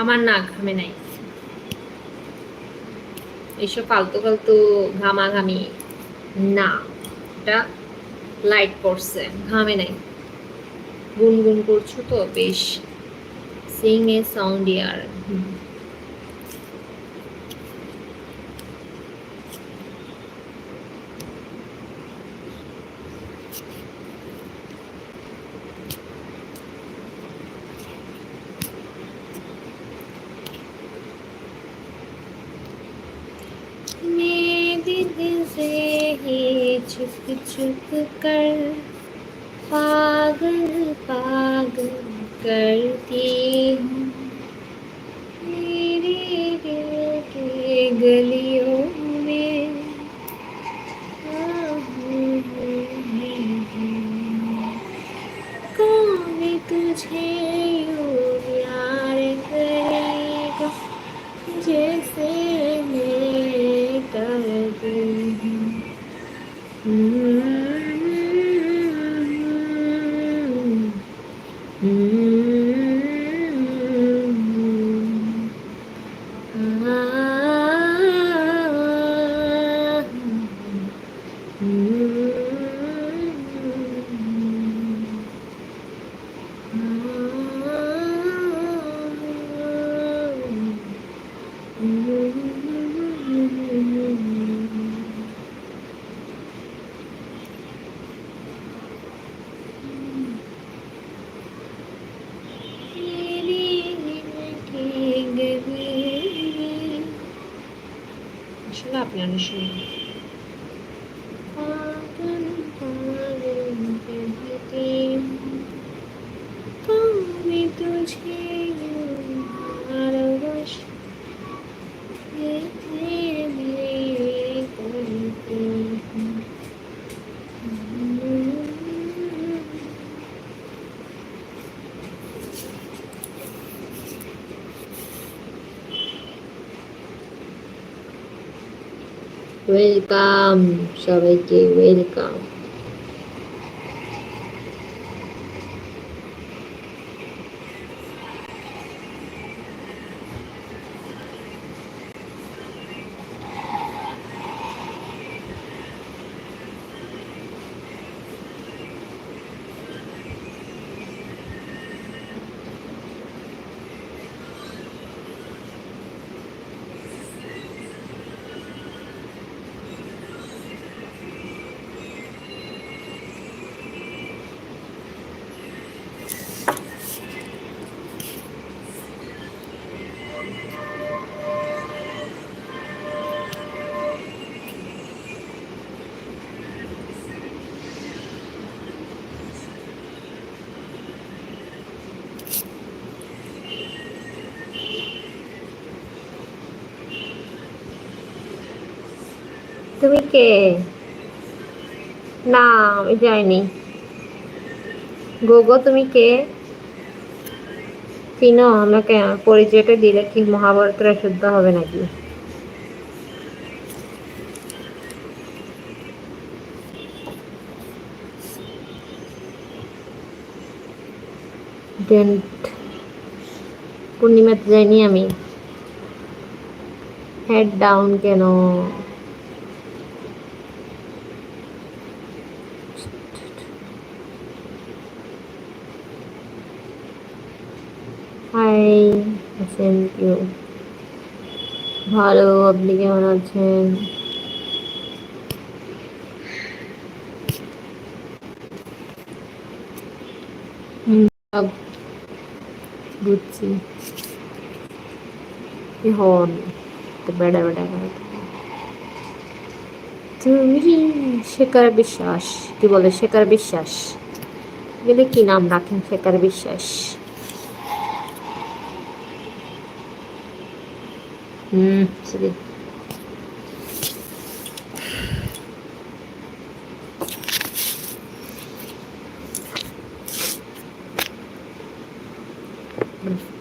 আমার না ঘামে নাই। এইসব ফালতু ফালতু ঘামাঘামি না। এটা লাইট পড়ছে, ঘামে নাই। গুনগুন করছ তো, বেশ। সিং এ সাউন্ড ইয়ার ही छुप छुप कर पागल पागल करती हूँ मेरे दिल के गलियों में कौन तुझे Şunu yap yani şunu. Welcome সবাইকে ওয়েলকাম তুমি কে? না আমি যাইনি। গোগো তুমি কে? চিনো আমাকে পরিচয়টা দিলে কি মহাভারতরা শুদ্ধ হবে নাকি? ডেন্ট পূর্ণিমাতে যাইনি আমি। হেড ডাউন কেন? হাই থ্যাংক ইউ ভালো আপনি কেমন আছেন? বুঝছি। হন? তো বেড়া বেড়া করে। তুমি শেখর বিশ্বাস, কি বলে শেখার বিশ্বাস? গেলে কি নাম রাখেন শেখার বিশ্বাস? Hmm, sige. Mm.